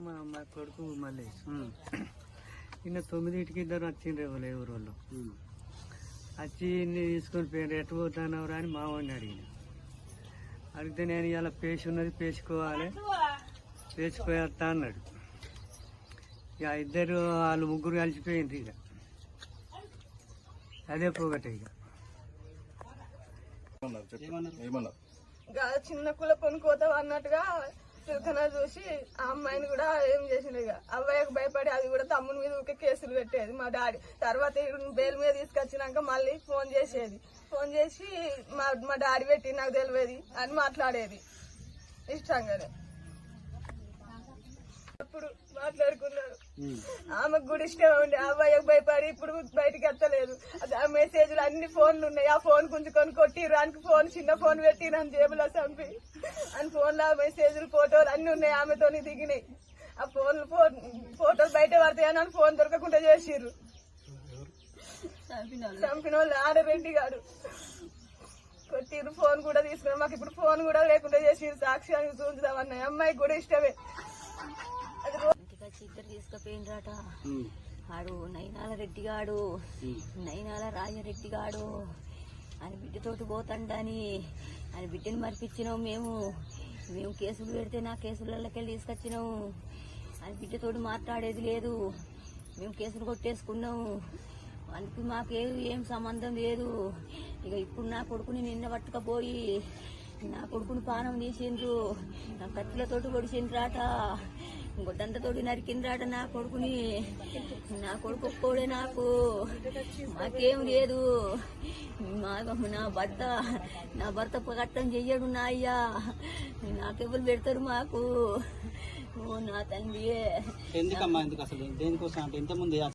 మా మా కొడుకు మళ్ళీ. నిన్న తొమ్మిదింటికి ఇద్దరు వచ్చిండ్రు ఎవరు ఎవరు వాళ్ళు వచ్చి ఇన్ని తీసుకొని పోయినారు ఎటు పోతున్నావు అని మావాడిని అడిగిన. అడిగితే నేను ఇలా పేసి ఉన్నది పేసుకోవాలి పేసిపోయేస్తా అన్నాడు. ఇక ఇద్దరు వాళ్ళు ముగ్గురు కలిసిపోయింది ఇక. అదే పోగట ఇక. చిన్న కుల కొనుక్కోతావు అన్నట్టుగా చులకన చూసి ఆ అమ్మాయిని కూడా ఏం చేసిండు ఇక. అబ్బాయికి భయపడి అది కూడా తమ్ముని మీద ఊకే కేసులు పెట్టేది. మా డాడీ తర్వాత ఈయన బెయిల్ మీద తీసుకొచ్చినాక మళ్ళీ ఫోన్ చేసేది. ఫోన్ చేసి మా మా డాడీ పెట్టి నాకు తెలియదు అని మాట్లాడేది. ఇష్టంగానే. అప్పుడు మాట్లాడుకున్నారు. ఆమెకు కూడా ఇష్టం ఉండే అబ్బాయి అబ్బాయికి భయపడి ఇప్పుడు బయటికి ఎత్తలేదు. ఆ మెసేజ్లు అన్ని ఫోన్లు ఉన్నాయి. ఆ ఫోన్ గుంజుకొని కొట్టిరు అని ఫోన్ చిన్న ఫోన్ పెట్టిరు అని జేబులో చంపి. అని ఫోన్లో మెసేజ్లు ఫోటోలు అన్ని ఉన్నాయి ఆమెతోని దిగినాయి. ఆ ఫోన్ ఫోటోలు బయట పడతాయని అని ఫోన్ దొరకకుండా చేసిర్రు. చంపిన వాళ్ళు ఆడరెడ్డి గారు. కొట్టిర్రు ఫోన్ కూడా తీసుకున్నారు. మాకు ఇప్పుడు ఫోన్ కూడా లేకుండా చేసిర్రు. సాక్ష్యానికి చూంచుదామన్న అమ్మాయికి కూడా ఇష్టమే. అది వచ్చి ఇద్దరు తీసుకుపోయిండ్రట ఆడు నైనాల రెడ్డి గాడు నైనాల రాజరెడ్డి గాడు అని బిడ్డతోటి పోతండని అని బిడ్డని మరిపించినాం మేము. మేము కేసులు పెడితే నా కేసులకెళ్ళి తీసుకొచ్చినాము అని బిడ్డతోటి మాట్లాడేది లేదు. మేము కేసులు కొట్టేసుకున్నాము అందుకు మాకే ఏం సంబంధం లేదు. ఇక ఇప్పుడు నా కొడుకుని నిన్న పట్టుకపోయి నా కొడుకుని పానం తీసిండ్రు. నా కత్తులతోటి పొడిచిండ్రాట. గొడ్డంతతోటి నరికిండ్రాట నా కొడుకుని. నా కొడుకు ఒక్కోడే నాకు మాకేం లేదు. మా నా భర్త నా భర్త పగట్టం చెయ్యడు నా అయ్యా నాకెవరు పెడతారు మాకు. ఓ నా తండ్రియే. ఎందుకమ్మా ఎందుకు అసలు? దేనికోసం అంటే ఇంతకుముందు